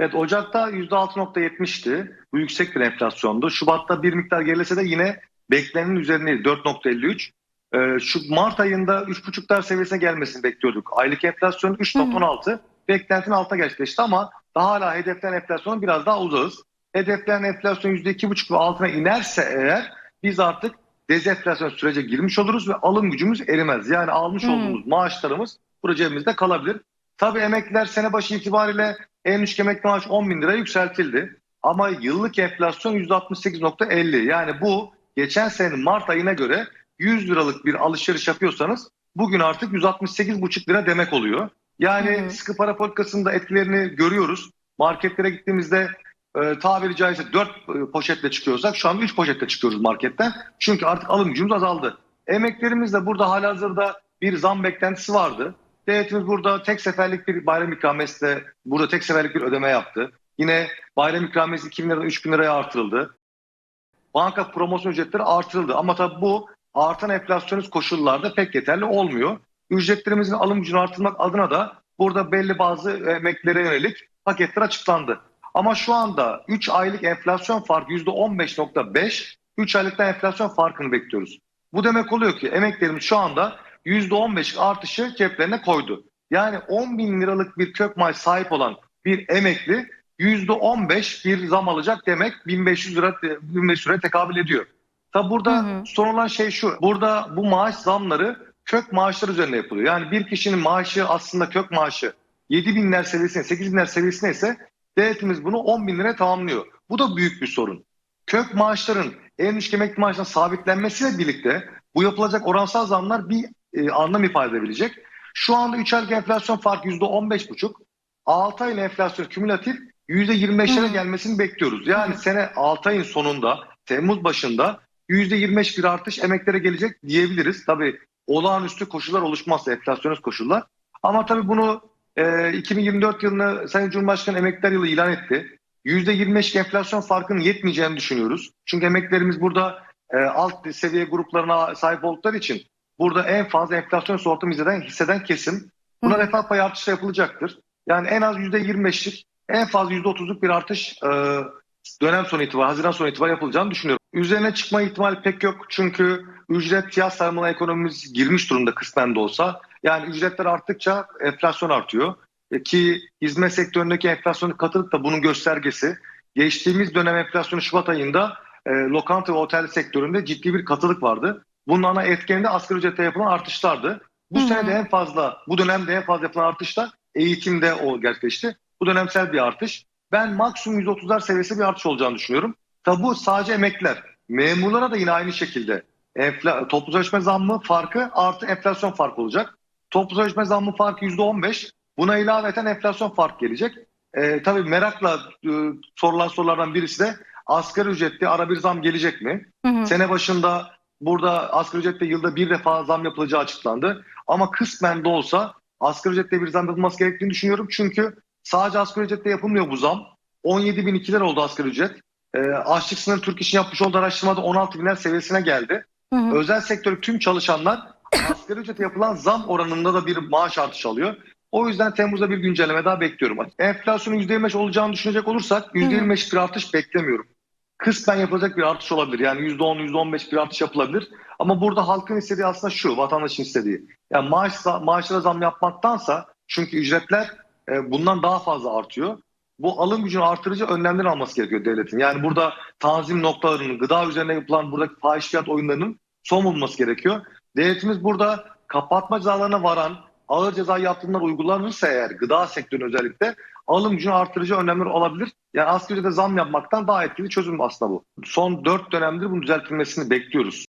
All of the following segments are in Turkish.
Evet Ocak'ta %6.70'ti. Bu yüksek bir enflasyondu. Şubat'ta bir miktar gerilese de yine beklenenin üzerindeydi 4.53. Ee, şu Mart ayında 3.5'lar seviyesine gelmesini bekliyorduk. Aylık enflasyon 3.16. Beklentinin altına gerçekleşti ama daha hala hedeflenen enflasyonun biraz daha uzağız. Hedeflenen enflasyon %2.5 ve altına inerse eğer biz artık dezenflasyon sürece girmiş oluruz ve alım gücümüz erimez. Yani almış Hmm. olduğumuz maaşlarımız burada cebimizde kalabilir. Tabii emekliler sene başı itibariyle en düşük emekli maaş 10 bin lira yükseltildi. Ama yıllık enflasyon %68.50. Yani bu geçen senenin Mart ayına göre 100 liralık bir alışveriş yapıyorsanız bugün artık 168,5 lira demek oluyor. Yani hı. sıkı para politikasının da etkilerini görüyoruz. Marketlere gittiğimizde e, tabiri caizse 4 poşetle çıkıyorsak şu an 3 poşetle çıkıyoruz marketten. Çünkü artık alım gücümüz azaldı. Emeklerimiz de burada halihazırda bir zam beklentisi vardı. Devletimiz burada tek seferlik bir bayram ikramiyesiyle burada tek seferlik bir ödeme yaptı. Yine bayram ikramiyesi 2 bin liradan 3 bin liraya artırıldı. Banka promosyon ücretleri artırıldı. Ama tabii bu artan enflasyonist koşullarda pek yeterli olmuyor. Ücretlerimizin alım gücünü artırmak adına da burada belli bazı emeklilere yönelik paketler açıklandı. Ama şu anda 3 aylık enflasyon farkı %15.5, 3 aylıktan enflasyon farkını bekliyoruz. Bu demek oluyor ki emeklerimiz şu anda %15 artışı ceplerine koydu. Yani 10 bin liralık bir kök maaş sahip olan bir emekli %15 bir zam alacak demek 1500 lira 1500 liraya tekabül ediyor. Tabi burada Hı hı. son olan şey şu. Burada bu maaş zamları kök maaşlar üzerine yapılıyor. Yani bir kişinin maaşı aslında kök maaşı 7 binler seviyesine 8 binler seviyesine ise devletimiz bunu 10 bin liraya tamamlıyor. Bu da büyük bir sorun. Kök maaşların en düşük emekli maaşına sabitlenmesiyle birlikte bu yapılacak oransal zamlar bir e, anlam ifade edebilecek. Şu anda 3 aylık enflasyon farkı %15,5. 6 ayın enflasyon kümülatif %25'lere Hı. gelmesini bekliyoruz. Yani Hı. sene 6 ayın sonunda Temmuz başında %25 bir artış emeklere gelecek diyebiliriz. Tabii olağanüstü koşullar oluşmazsa enflasyonist koşullar. Ama tabii bunu e, 2024 yılını Sayın Cumhurbaşkanı emekliler yılı ilan etti. %25 enflasyon farkının yetmeyeceğini düşünüyoruz. Çünkü emeklerimiz burada e, alt seviye gruplarına sahip oldukları için burada en fazla enflasyon ortamı hisseden, hisseden kesim. Buna Hı. refah payı artışı yapılacaktır. Yani en az %25'lik en fazla %30'luk bir artış e, dönem sonu itibariyle, Haziran sonu itibariyle yapılacağını düşünüyorum. Üzerine çıkma ihtimali pek yok çünkü ücret fiyat sarmalına ekonomimiz girmiş durumda kısmen de olsa. Yani ücretler arttıkça enflasyon artıyor. E, ki hizmet sektöründeki enflasyonun katılık da bunun göstergesi. Geçtiğimiz dönem enflasyonu Şubat ayında e, lokanta ve otel sektöründe ciddi bir katılık vardı. Bunun ana etkeni de asgari ücrete yapılan artışlardı. Bu Hı hı. sene de en fazla, bu dönemde en fazla yapılan artış da eğitimde o gerçekleşti. Bu dönemsel bir artış. Ben maksimum 130'lar seviyesi bir artış olacağını düşünüyorum. Tabi bu sadece emekliler. Memurlara da yine aynı şekilde enfla, toplu sözleşme zammı farkı artı enflasyon farkı olacak. Toplu sözleşme zammı farkı %15. Buna ilaveten enflasyon fark gelecek. Ee, tabii merakla e, sorulan sorulardan birisi de asgari ücretli ara bir zam gelecek mi? Hı hı. Sene başında burada asgari ücretle yılda bir defa zam yapılacağı açıklandı. Ama kısmen de olsa asgari ücretle bir zam yapılması gerektiğini düşünüyorum. Çünkü sadece asgari ücretle yapılmıyor bu zam. 17 bin ikiler oldu asgari ücret. Ee, açlık sınırı Türk İş'in yapmış olduğu araştırmada 16 binler seviyesine geldi. Hı hı. Özel sektör tüm çalışanlar asgari ücrete yapılan zam oranında da bir maaş artışı alıyor. O yüzden Temmuz'da bir güncelleme daha bekliyorum. Enflasyonun %25 olacağını düşünecek olursak %25 bir artış beklemiyorum. Kısmen yapılacak bir artış olabilir. Yani %10, %15 bir artış yapılabilir. Ama burada halkın istediği aslında şu, vatandaşın istediği. Yani maaş, maaşlara zam yapmaktansa çünkü ücretler e, bundan daha fazla artıyor. Bu alım gücünü artırıcı önlemler alması gerekiyor devletin. Yani burada tanzim noktalarının, gıda üzerine yapılan buradaki fahiş fiyat oyunlarının son bulunması gerekiyor. Devletimiz burada kapatma cezalarına varan ağır ceza yaptırımlar uygulanırsa eğer gıda sektörü özellikle alım gücünü artırıcı önlemler olabilir. Yani asgari ücrete zam yapmaktan daha etkili çözüm aslında bu. Son dört dönemdir bunun düzeltilmesini bekliyoruz.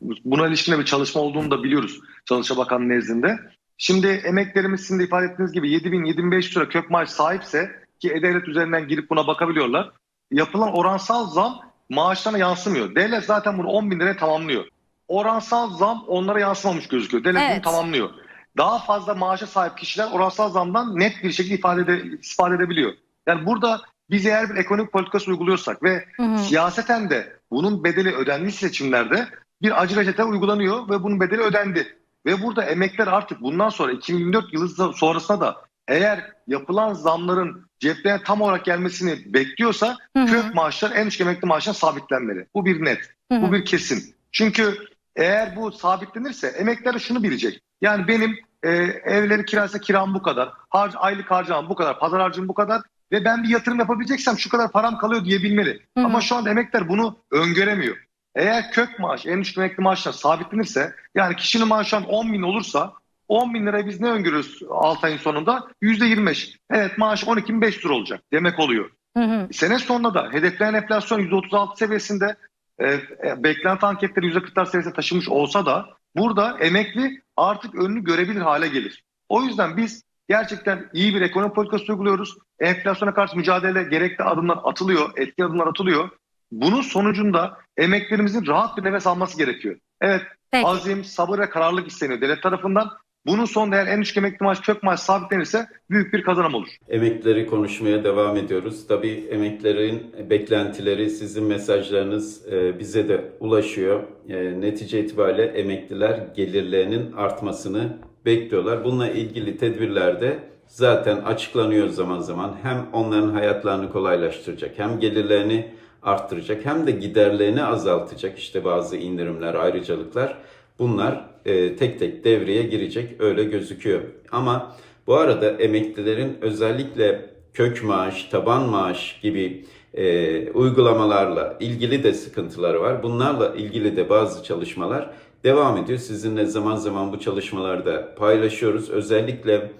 Buna ilişkin bir çalışma olduğunu da biliyoruz Çalışma Bakanı nezdinde. Şimdi emeklerimiz sizin de ifade ettiğiniz gibi 7000-7500 lira kök maaş sahipse ki E-Devlet üzerinden girip buna bakabiliyorlar. Yapılan oransal zam maaşlarına yansımıyor. Devlet zaten bunu 10 bin liraya tamamlıyor. Oransal zam onlara yansımamış gözüküyor. Devlet bunu Evet. tamamlıyor. Daha fazla maaşa sahip kişiler oransal zamdan net bir şekilde ifade, ede, istifade edebiliyor. Yani burada biz eğer bir ekonomik politikası uyguluyorsak ve Hı hı. siyaseten de bunun bedeli ödenmiş seçimlerde bir acı reçete uygulanıyor ve bunun bedeli ödendi. Ve burada emekler artık bundan sonra 2024 yılı sonrasında da eğer yapılan zamların ceplerine tam olarak gelmesini bekliyorsa Hı hı. kök maaşlar en düşük emekli maaşına sabitlenmeli. Bu bir net. Hı hı. Bu bir kesin. Çünkü eğer bu sabitlenirse emekliler şunu bilecek. Yani benim e, evleri kiraysa kiram bu kadar, harc, aylık harcamam bu kadar, pazar harcım bu kadar ve ben bir yatırım yapabileceksem şu kadar param kalıyor diyebilmeli. Hı hı. Ama şu anda emekliler bunu öngöremiyor. Eğer kök maaş, en düşük emekli maaşına sabitlenirse yani kişinin maaşı şu an 10 bin olursa 10 bin lirayı biz ne öngörüyoruz 6 ayın sonunda? %25. Evet maaş 12.500 lira olacak demek oluyor. Hı hı. Sene sonunda da hedeflenen enflasyon %36 seviyesinde e, e, beklenti anketleri %40'lar seviyesine taşımış olsa da burada emekli artık önünü görebilir hale gelir. O yüzden biz gerçekten iyi bir ekonomi politikası uyguluyoruz. Enflasyona karşı mücadele gerekli adımlar atılıyor, etki adımlar atılıyor. Bunun sonucunda emeklerimizin rahat bir nefes alması gerekiyor. Evet Peki. azim, sabır ve kararlılık isteniyor devlet tarafından. Bunun sonunda eğer en düşük emekli maaş, kök maaş sabitlenirse büyük bir kazanım olur. Emeklileri konuşmaya devam ediyoruz. Tabii emeklilerin beklentileri, sizin mesajlarınız e, bize de ulaşıyor. E, Netice itibariyle emekliler gelirlerinin artmasını bekliyorlar. Bununla ilgili tedbirler de zaten açıklanıyor zaman zaman. Hem onların hayatlarını kolaylaştıracak, hem gelirlerini arttıracak, hem de giderlerini azaltacak. İşte bazı indirimler, ayrıcalıklar. Bunlar e, tek tek devreye girecek öyle gözüküyor. Ama bu arada emeklilerin özellikle kök maaş, taban maaş gibi e, uygulamalarla ilgili de sıkıntıları var. Bunlarla ilgili de bazı çalışmalar devam ediyor. Sizinle zaman zaman bu çalışmaları da paylaşıyoruz. Özellikle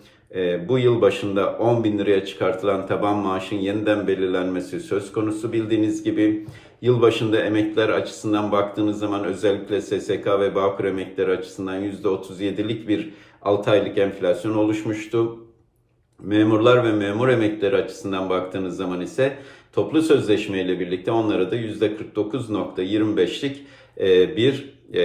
bu yıl başında 10 bin liraya çıkartılan taban maaşın yeniden belirlenmesi söz konusu bildiğiniz gibi. Yıl başında emekliler açısından baktığınız zaman özellikle SSK ve Bağkur emeklileri açısından %37'lik bir 6 aylık enflasyon oluşmuştu. Memurlar ve memur emeklileri açısından baktığınız zaman ise toplu sözleşme ile birlikte onlara da %49.25'lik e, bir e,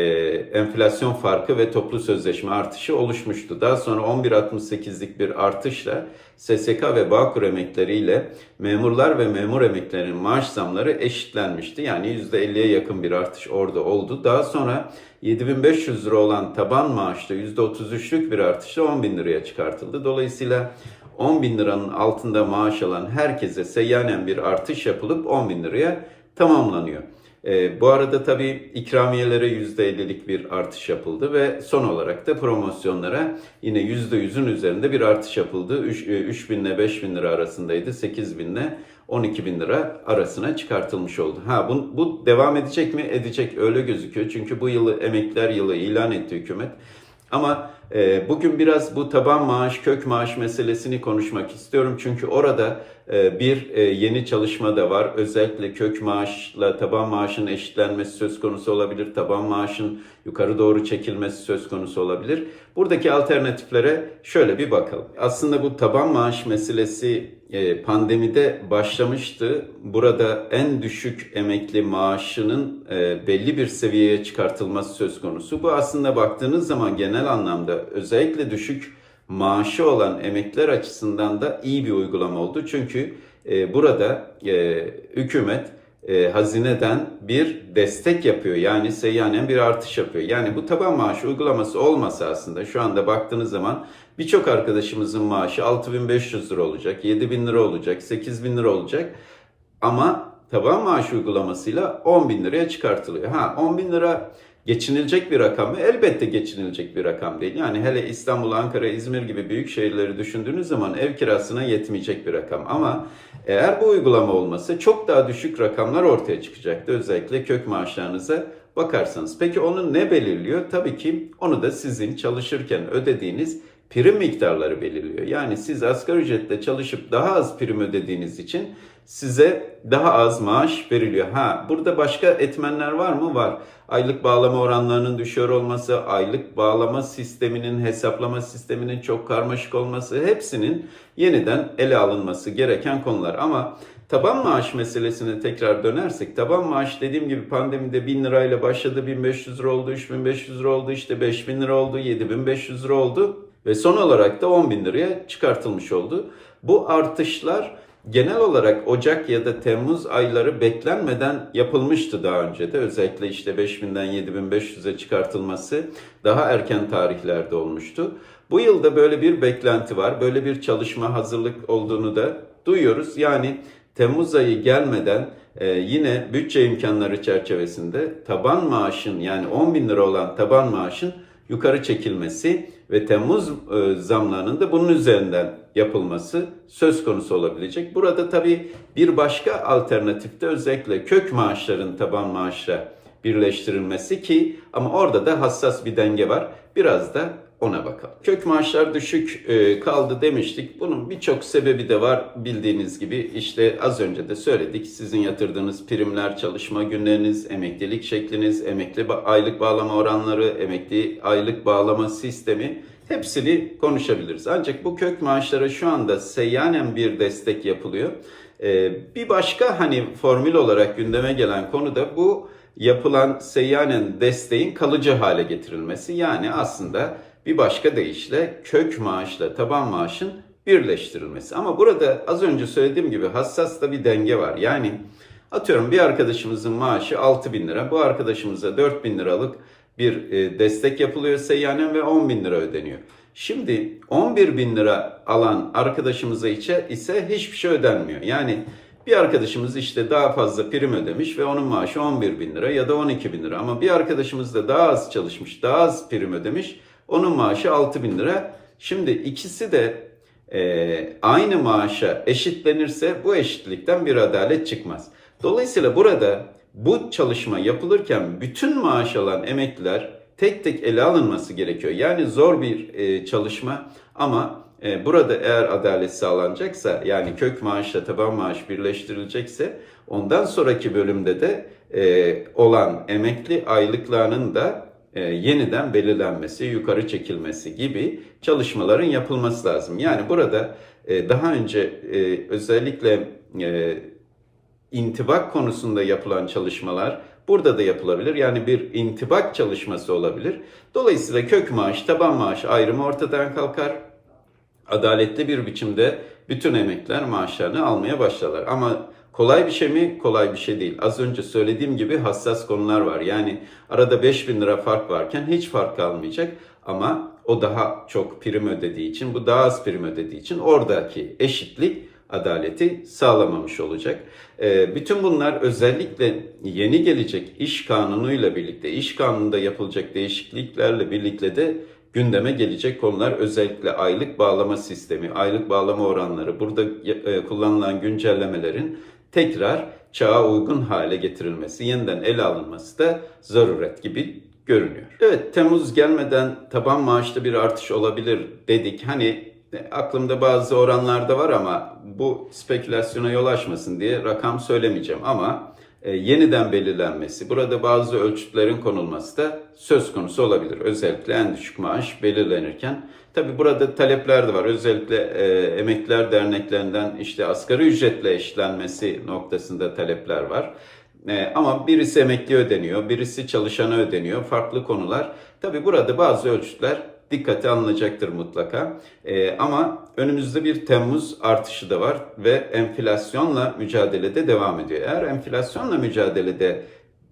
enflasyon farkı ve toplu sözleşme artışı oluşmuştu. Daha sonra 11.68'lik bir artışla SSK ve Bağkur emekleriyle memurlar ve memur emeklilerinin maaş zamları eşitlenmişti. Yani %50'ye yakın bir artış orada oldu. Daha sonra 7500 lira olan taban maaşta %33'lük bir artışla 10 bin liraya çıkartıldı. Dolayısıyla 10 bin liranın altında maaş alan herkese seyyanen bir artış yapılıp 10 bin liraya tamamlanıyor. E, bu arada tabii ikramiyelere %50'lik bir artış yapıldı ve son olarak da promosyonlara yine %100'ün üzerinde bir artış yapıldı. 3, 3 bin ile 5 bin lira arasındaydı. 8 bin ile 12 bin lira arasına çıkartılmış oldu. Ha bu, bu devam edecek mi? Edecek öyle gözüküyor. Çünkü bu yılı emekliler yılı ilan etti hükümet. Ama e, bugün biraz bu taban maaş, kök maaş meselesini konuşmak istiyorum. Çünkü orada e, bir e, yeni çalışma da var. Özellikle kök maaşla taban maaşın eşitlenmesi söz konusu olabilir. Taban maaşın yukarı doğru çekilmesi söz konusu olabilir. Buradaki alternatiflere şöyle bir bakalım. Aslında bu taban maaş meselesi e, pandemide başlamıştı. Burada en düşük emekli maaşının belli bir seviyeye çıkartılması söz konusu. Bu aslında baktığınız zaman genel anlamda özellikle düşük maaşı olan emekliler açısından da iyi bir uygulama oldu. Çünkü e, burada e, hükümet e, hazineden bir destek yapıyor. Yani seyyanen bir artış yapıyor. Yani bu taban maaşı uygulaması olmasa aslında şu anda baktığınız zaman birçok arkadaşımızın maaşı 6500 lira olacak, 7000 lira olacak, 8000 lira olacak. Ama taban maaş uygulamasıyla 10 bin liraya çıkartılıyor. Ha 10 bin lira geçinilecek bir rakam mı? Elbette geçinilecek bir rakam değil. Yani hele İstanbul, Ankara, İzmir gibi büyük şehirleri düşündüğünüz zaman ev kirasına yetmeyecek bir rakam. Ama eğer bu uygulama olmasa çok daha düşük rakamlar ortaya çıkacaktı. Özellikle kök maaşlarınıza bakarsanız. Peki onu ne belirliyor? Tabii ki onu da sizin çalışırken ödediğiniz prim miktarları belirliyor. Yani siz asgari ücretle çalışıp daha az prim ödediğiniz için size daha az maaş veriliyor. Ha burada başka etmenler var mı? Var. Aylık bağlama oranlarının düşüyor olması, aylık bağlama sisteminin, hesaplama sisteminin çok karmaşık olması hepsinin yeniden ele alınması gereken konular. Ama taban maaş meselesine tekrar dönersek, taban maaş dediğim gibi pandemide 1000 lirayla başladı, 1500 lira oldu, 3500 lira oldu, işte 5000 lira oldu, 7500 lira oldu ve son olarak da 10 bin liraya çıkartılmış oldu. Bu artışlar genel olarak Ocak ya da Temmuz ayları beklenmeden yapılmıştı daha önce de. Özellikle işte 5000'den 7500'e çıkartılması daha erken tarihlerde olmuştu. Bu yılda böyle bir beklenti var. Böyle bir çalışma hazırlık olduğunu da duyuyoruz. Yani Temmuz ayı gelmeden e, yine bütçe imkanları çerçevesinde taban maaşın yani 10 bin lira olan taban maaşın yukarı çekilmesi ve Temmuz e, zamlarının da bunun üzerinden yapılması söz konusu olabilecek. Burada tabii bir başka alternatifte özellikle kök maaşların taban maaşla birleştirilmesi ki ama orada da hassas bir denge var. Biraz da ona bakalım. Kök maaşlar düşük e, kaldı demiştik. Bunun birçok sebebi de var bildiğiniz gibi. İşte az önce de söyledik. Sizin yatırdığınız primler, çalışma günleriniz, emeklilik şekliniz, emekli aylık bağlama oranları, emekli aylık bağlama sistemi hepsini konuşabiliriz. Ancak bu kök maaşlara şu anda seyyanen bir destek yapılıyor. E, bir başka hani formül olarak gündeme gelen konu da bu yapılan seyyanen desteğin kalıcı hale getirilmesi. Yani aslında bir başka deyişle kök maaşla taban maaşın birleştirilmesi. Ama burada az önce söylediğim gibi hassas da bir denge var. Yani atıyorum bir arkadaşımızın maaşı 6 bin lira. Bu arkadaşımıza 4 bin liralık bir e, destek yapılıyor seyyanen ve 10 bin lira ödeniyor. Şimdi 11 bin lira alan arkadaşımıza içe ise hiçbir şey ödenmiyor. Yani bir arkadaşımız işte daha fazla prim ödemiş ve onun maaşı 11 bin lira ya da 12 bin lira. Ama bir arkadaşımız da daha az çalışmış, daha az prim ödemiş. Onun maaşı 6 bin lira. Şimdi ikisi de e, aynı maaşa eşitlenirse bu eşitlikten bir adalet çıkmaz. Dolayısıyla burada bu çalışma yapılırken bütün maaş alan emekliler tek tek ele alınması gerekiyor. Yani zor bir e, çalışma ama e, burada eğer adalet sağlanacaksa yani kök maaşla taban maaş birleştirilecekse ondan sonraki bölümde de e, olan emekli aylıklarının da e, yeniden belirlenmesi, yukarı çekilmesi gibi çalışmaların yapılması lazım. Yani burada e, daha önce e, özellikle e, intibak konusunda yapılan çalışmalar burada da yapılabilir. Yani bir intibak çalışması olabilir. Dolayısıyla kök maaş, taban maaş ayrımı ortadan kalkar. Adaletli bir biçimde bütün emekliler maaşlarını almaya başlarlar. Ama kolay bir şey mi? Kolay bir şey değil. Az önce söylediğim gibi hassas konular var. Yani arada 5000 lira fark varken hiç fark kalmayacak. Ama o daha çok prim ödediği için, bu daha az prim ödediği için oradaki eşitlik adaleti sağlamamış olacak. Ee, bütün bunlar özellikle yeni gelecek iş kanunuyla birlikte, iş kanununda yapılacak değişikliklerle birlikte de gündeme gelecek konular özellikle aylık bağlama sistemi, aylık bağlama oranları, burada e, kullanılan güncellemelerin tekrar çağa uygun hale getirilmesi, yeniden ele alınması da zaruret gibi görünüyor. Evet Temmuz gelmeden taban maaşta bir artış olabilir dedik. Hani e, aklımda bazı oranlar da var ama bu spekülasyona yol açmasın diye rakam söylemeyeceğim ama e, yeniden belirlenmesi, burada bazı ölçütlerin konulması da söz konusu olabilir. Özellikle en düşük maaş belirlenirken. Tabi burada talepler de var. Özellikle e, emekliler derneklerinden işte asgari ücretle eşitlenmesi noktasında talepler var. E, ama birisi emekli ödeniyor, birisi çalışana ödeniyor. Farklı konular. Tabi burada bazı ölçütler dikkate alınacaktır mutlaka. Ee, ama önümüzde bir Temmuz artışı da var ve enflasyonla mücadelede devam ediyor. Eğer enflasyonla mücadelede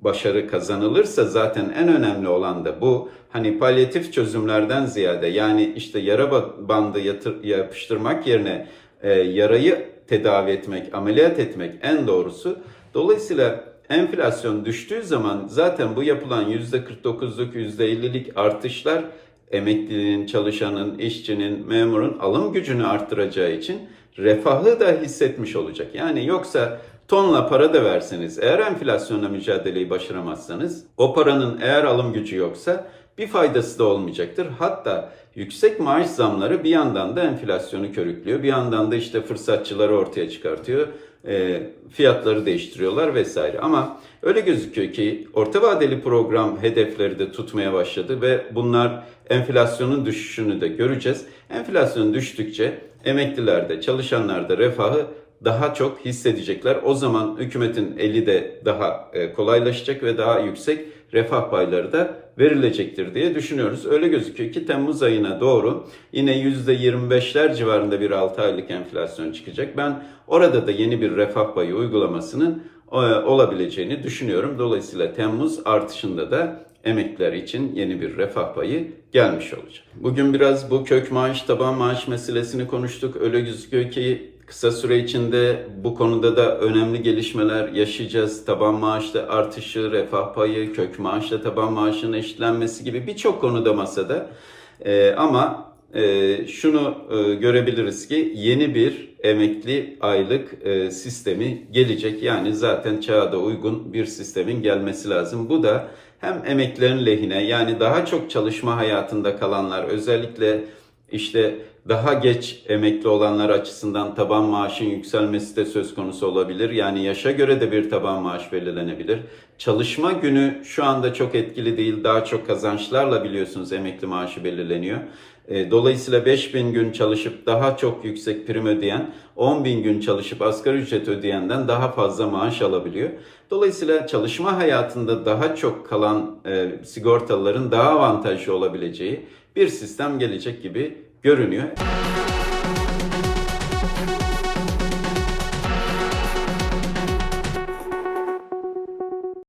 başarı kazanılırsa zaten en önemli olan da bu. Hani palyatif çözümlerden ziyade yani işte yara bandı yatır, yapıştırmak yerine e, yarayı tedavi etmek, ameliyat etmek en doğrusu. Dolayısıyla enflasyon düştüğü zaman zaten bu yapılan %49'luk, %50'lik artışlar emeklinin, çalışanın, işçinin, memurun alım gücünü arttıracağı için refahı da hissetmiş olacak. Yani yoksa tonla para da verseniz eğer enflasyonla mücadeleyi başaramazsanız o paranın eğer alım gücü yoksa bir faydası da olmayacaktır. Hatta yüksek maaş zamları bir yandan da enflasyonu körüklüyor. Bir yandan da işte fırsatçıları ortaya çıkartıyor. E, fiyatları değiştiriyorlar vesaire. Ama öyle gözüküyor ki orta vadeli program hedefleri de tutmaya başladı ve bunlar enflasyonun düşüşünü de göreceğiz. Enflasyon düştükçe emekliler de çalışanlar da refahı daha çok hissedecekler. O zaman hükümetin eli de daha e, kolaylaşacak ve daha yüksek refah payları da verilecektir diye düşünüyoruz. Öyle gözüküyor ki Temmuz ayına doğru yine %25'ler civarında bir 6 aylık enflasyon çıkacak. Ben orada da yeni bir refah payı uygulamasının e, olabileceğini düşünüyorum. Dolayısıyla Temmuz artışında da emekliler için yeni bir refah payı gelmiş olacak. Bugün biraz bu kök maaş, taban maaş meselesini konuştuk. Öyle gözüküyor ki kısa süre içinde bu konuda da önemli gelişmeler yaşayacağız. Taban maaşta artışı, refah payı, kök maaşla taban maaşın eşitlenmesi gibi birçok konuda masada. Ee, ama e, şunu e, görebiliriz ki yeni bir emekli aylık e, sistemi gelecek. Yani zaten çağda uygun bir sistemin gelmesi lazım. Bu da hem emeklilerin lehine yani daha çok çalışma hayatında kalanlar özellikle işte daha geç emekli olanlar açısından taban maaşın yükselmesi de söz konusu olabilir. Yani yaşa göre de bir taban maaş belirlenebilir. Çalışma günü şu anda çok etkili değil. Daha çok kazançlarla biliyorsunuz emekli maaşı belirleniyor. E, Dolayısıyla 5000 gün çalışıp daha çok yüksek prim ödeyen, 10 bin gün çalışıp asgari ücret ödeyenden daha fazla maaş alabiliyor. Dolayısıyla çalışma hayatında daha çok kalan e, sigortalıların daha avantajlı olabileceği bir sistem gelecek gibi görünüyor.